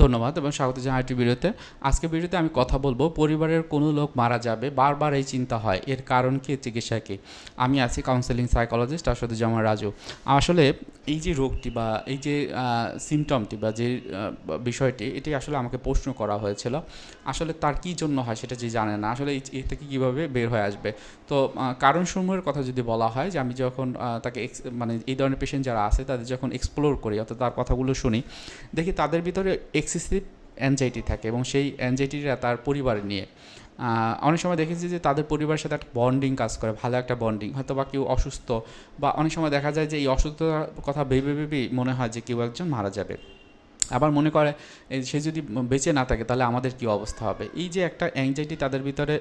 ধন্যবাদ এবং স্বাগত জানাই একটি ভিডিওতে। আজকে ভিডিওতে আমি কথা বলব, পরিবারের কোনো লোক মারা যাবে, বারবার এই চিন্তা হয়, এর কারণ কি, চিকিৎসা কি? আমি আছি কাউন্সেলিং সাইকোলজিস্ট আসাদুজ্জামান রাজু। আসলে এই যে রোগটি বা এই যে সিমটমটি বা যে বিষয়টি, এটি আসলে আমাকে প্রশ্ন করা হয়েছিল। আসলে তার কি জন্য হয় সেটা যে জানে না। আসলে এই- থেকে কীভাবে বের হয়ে আসবে? তো কারণসমূহের কথা যদি বলা হয় যে আমি যখন তাকে মানে এই ধরনের পেশেন্ট যারা আছে, তাদের যখন এক্সপ্লোর করি, অর্থাৎ তার কথাগুলো শুনি, দেখি তাদের ভিতরে এক্সেসিভ অ্যাংজাইটি থাকে এবং সেই অ্যাংজাইটিটা তার পরিবার নিয়ে। অনেক সময় দেখেছি যে তাদের পরিবারের সাথে একটা বন্ডিং কাজ করে, ভালো একটা বন্ডিং হয়তো বা কেউ অসুস্থ বা অনেক সময় দেখা যায় যে এই অসুস্থতার কথা ভেবে ভেবেই মনে হয় যে কেউ একজন মারা যাবে। আবার মনে করে সে যদি বেঁচে না থাকে, তাহলে আমাদের কি অবস্থা হবে? এই যে একটা অ্যাংজাইটি তাদের ভিতরে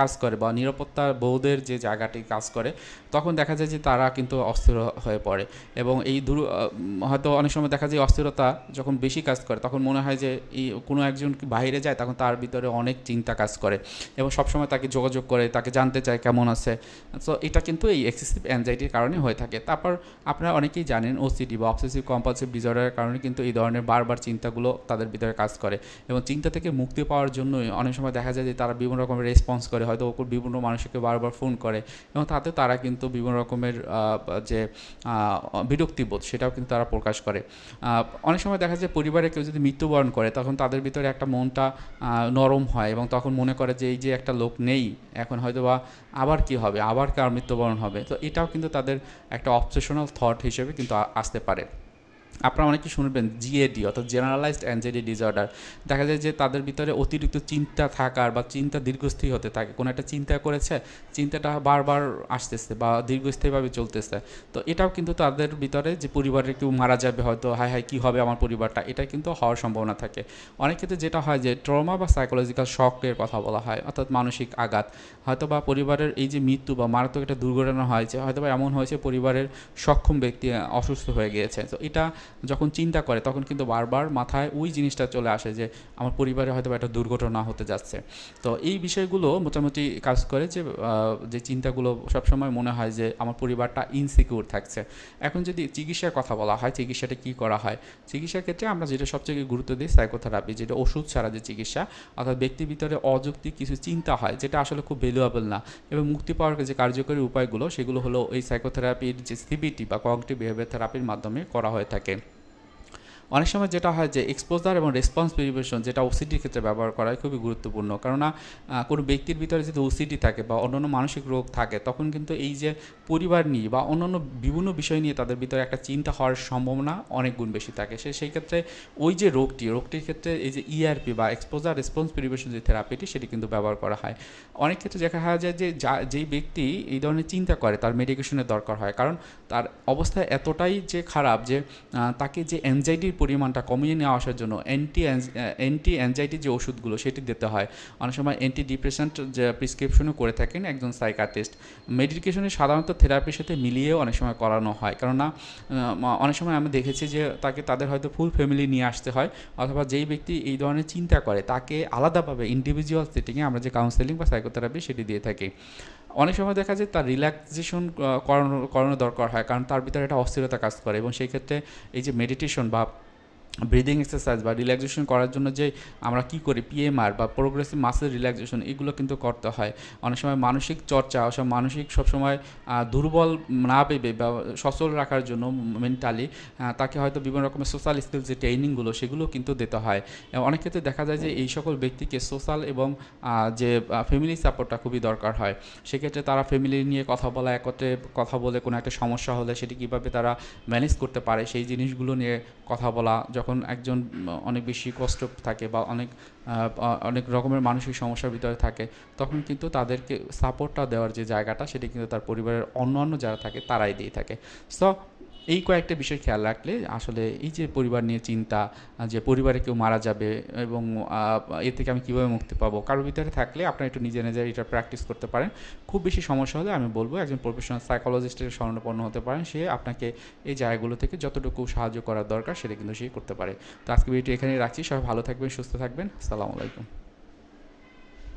কাজ করে বা নিরাপত্তা বৌদের যে জায়গাটি কাজ করে, তখন দেখা যায় যে তারা কিন্তু অস্থির হয়ে পড়ে এবং এই দূর হয়তো অনেক সময় দেখা যায় অস্থিরতা যখন বেশি কাজ করে, তখন মনে হয় যে এই কোনো একজন বাইরে যায়, তখন তার ভিতরে অনেক চিন্তা কাজ করে এবং সবসময় তাকে যোগাযোগ করে, তাকে জানতে চায় কেমন আছে। সো এটা কিন্তু এই এক্সেসিভ অ্যাংজাইটির কারণে হয়ে থাকে। তারপর আপনারা অনেকেই জানেন ওসিডি বা অবসেসিভ কম্পালসিভ ডিসঅর্ডারের কারণে কিন্তু এই ধরনের বারবার চিন্তাগুলো তাদের ভিতরে কাজ করে এবং চিন্তা থেকে মুক্তি পাওয়ার জন্যই অনেক সময় দেখা যায় যে তারা বিভিন্ন রকমের রেসপন্স করে, হয়তো বিভিন্ন মানুষকে বারবার ফোন করে এবং তাতে তারা কিন্তু বিভিন্ন রকমের যে বিরক্তিবোধ সেটাও কিন্তু তারা প্রকাশ করে। অনেক সময় দেখা যায় পরিবারে কেউ যদি মৃত্যুবরণ করে তখন তাদের ভিতরে একটা মনটা নরম হয় এবং তখন মনে করে যে এই যে একটা লোক নেই, এখন হয়তো বা আবার কি হবে? আবার কার মৃত্যুবরণ হবে? তো এটাও কিন্তু তাদের একটা অবসেশনাল থট হিসেবে কিন্তু আসতে পারে। আপনারা অনেকে শুনবেন জিএডি অর্থাৎ জেনারেলাইজড অ্যাংজাইটি ডিসঅর্ডার দেখা যায় যে তাদের ভিতরে অতিরিক্ত চিন্তা থাকার বা চিন্তা দীর্ঘস্থায়ী হতে থাকে। কোনো একটা চিন্তা করেছে, চিন্তাটা বারবার আসতেছে বা দীর্ঘস্থায়ীভাবে চলতেছে। তো এটাও কিন্তু তাদের ভিতরে যে পরিবারের কেউ মারা যাবে হয়তো হাই হাই কী হবে আমার পরিবারটা? এটা কিন্তু হওয়ার সম্ভাবনা থাকে। অনেক ক্ষেত্রে যেটা হয় যে ট্রমা বা সাইকোলজিক্যাল শকের কথা বলা হয়, অর্থাৎ মানসিক আঘাত। হয়তো বা পরিবারের এই যে মৃত্যু বা মারাত্মক একটা দুর্ঘটনা হয়েছে হয়তো বা এমন হয়েছে পরিবারের সক্ষম ব্যক্তি অসুস্থ হয়ে গিয়েছে। তো এটা যখন চিন্তা করে, তখন কিন্তু বারবার মাথায় ওই জিনিসটা চলে আসে যে, আমার পরিবারে হয়তো একটা দুর্ঘটনা হতে যাচ্ছে। তো এই বিষয়গুলো মোটামুটি কাজ করে যে যে চিন্তাগুলো সবসময় মনে হয় যে, আমার পরিবারটা ইনসিকিউর থাকছে। এখন যদি চিকিৎসার কথা বলা হয়, চিকিৎসাটা কী করা হয়? চিকিৎসার ক্ষেত্রে আমরা যেটা সবচেয়ে গুরুত্ব দিই সাইকোথেরাপি যেটা ওষুধ ছাড়া যে চিকিৎসা, অর্থাৎ ব্যক্তির ভিতরে অযৌক্তিক কিছু চিন্তা হয়, যেটা আসলে খুব ভ্যালুয়েবল না। এবং মুক্তি পাওয়ার যে কার্যকরী উপায়গুলো, সেগুলো হলো এই সাইকোথেরাপির যে সিবিটি বা কগনিটিভ বিহেভিয়ার থেরাপির মাধ্যমে করা হয়ে থাকে। অনেক সময় যেটা হয় যে এক্সপোজার এবং রেসপন্স ভেরিফিকেশন যেটা ওসিডির ক্ষেত্রে ব্যবহার করা হয় খুবই গুরুত্বপূর্ণ। কেননা কোনো ব্যক্তির ভিতরে যদি ওসিডি থাকে বা অন্যান্য মানসিক রোগ থাকে, তখন কিন্তু এই যে পরিবার নিয়ে বা অন্যান্য বিভিন্ন বিষয় নিয়ে তাদের ভিতরে একটা চিন্তা হওয়ার সম্ভাবনা অনেক গুণ বেশি থাকে। সে, সেই ক্ষেত্রে ওই যে রোগটি, রোগটির ক্ষেত্রে এই যে ইআরপি বা এক্সপোজার রেসপন্স ভেরিফিকেশন যে থেরাপিটি সেটি কিন্তু ব্যবহার করা হয়। অনেক ক্ষেত্রে দেখা যায় যে যা, যেই ব্যক্তি এই ধরনের চিন্তা করে, তার মেডিকেশনের দরকার হয়। কারণ তার অবস্থা এতটাই যে খারাপ যে তাকে যে অ্যাংজাইটির পরিমাণটা কমিয়ে নিয়ে আসার জন্য অ্যান্টি অ্যান্টি অ্যাংজাইটির যে ওষুধগুলো সেটি দিতে হয়। অনেক সময় অ্যান্টি ডিপ্রেশান্ট যে প্রিসক্রিপশনও করে থাকেন একজন সাইকাটিস্ট মেডিকেশনে সাধারণত থেরাপির সাথে মিলিয়েও অনেক সময় করানো হয়। কেননা অনেক সময় আমি দেখেছি যে তাকে তাদের হয়তো ফুল ফ্যামিলি নিয়ে আসতে হয় অথবা যেই ব্যক্তি এই ধরনের চিন্তা করে তাকে আলাদাভাবে ইন্ডিভিজুয়াল সেটিংয়ে আমরা যে কাউন্সেলিং বা সাইকোথেরাপি সেটি দিয়ে থাকি। অনেক সময় দেখা যায় তার রিল্যাক্সেশন করানো করানো দরকার হয় কারণ তার ভিতরে একটা অস্থিরতা কাজ করে এবং সেই ক্ষেত্রে এই যে মেডিটেশন বা ব্রিদিং এক্সারসাইজ বা রিল্যাক্সেশন করার জন্য যে আমরা কি করি পিএমআর বা প্রোগ্রেসিভ মাসেল রিল্যাক্সেশন এগুলো কিন্তু করতে হয়। অনেক সময় মানসিক চর্চা অসব মানসিক সবসময় দুর্বল না ভেবে বা সচল রাখার জন্য মেন্টালি তাকে হয়তো বিভিন্ন রকমের সোশ্যাল স্কিল যে ট্রেনিংগুলো সেগুলো কিন্তু দিতে হয়। অনেক ক্ষেত্রে দেখা যায় যে এই সকল ব্যক্তিকে সোশ্যাল এবং যে ফ্যামিলি সাপোর্টটা খুবই দরকার হয়। সেক্ষেত্রে তারা ফ্যামিলি নিয়ে কথা বলা, একত্রে কথা বলে কোনো একটা সমস্যা হলে সেটি কীভাবে তারা ম্যানেজ করতে পারে, সেই জিনিসগুলো নিয়ে কথা বলা, যখন একজন অনেক বেশি কষ্ট থাকে বা অনেক অনেক রকমের মানসিক সমস্যার ভিতরে থাকে, তখন কিন্তু তাদেরকে সাপোর্টটা দেওয়ার যে জায়গাটা, সেটি কিন্তু তার পরিবারের অন্যান্য যারা থাকে, তারাই দিয়ে থাকে। সো এই কয়েকটা বিষয় খেয়াল রাখলে আসলে এই যে পরিবার নিয়ে চিন্তা যে পরিবারে কেউ মারা যাবে এবং আহ, এ থেকে আমি কীভাবে মুক্তি পাবো কারোর ভিতরে থাকলে আপনারা একটু নিজে নিজে এটা প্র্যাকটিস করতে পারেন। খুব বেশি সমস্যা হলে আমি বলব একজন প্রফেশনাল সাইকোলজিস্টের শরণাপন্ন হতে পারেন সে আপনাকে এই জায়গাগুলো থেকে যতটুকু সাহায্য করার দরকার সেটা কিন্তু সে করতে পারে। তো আজকে ভিডিওটি এখানেই রাখছি সবাই ভালো থাকবেন সুস্থ থাকবেন আসসালামু আলাইকুম।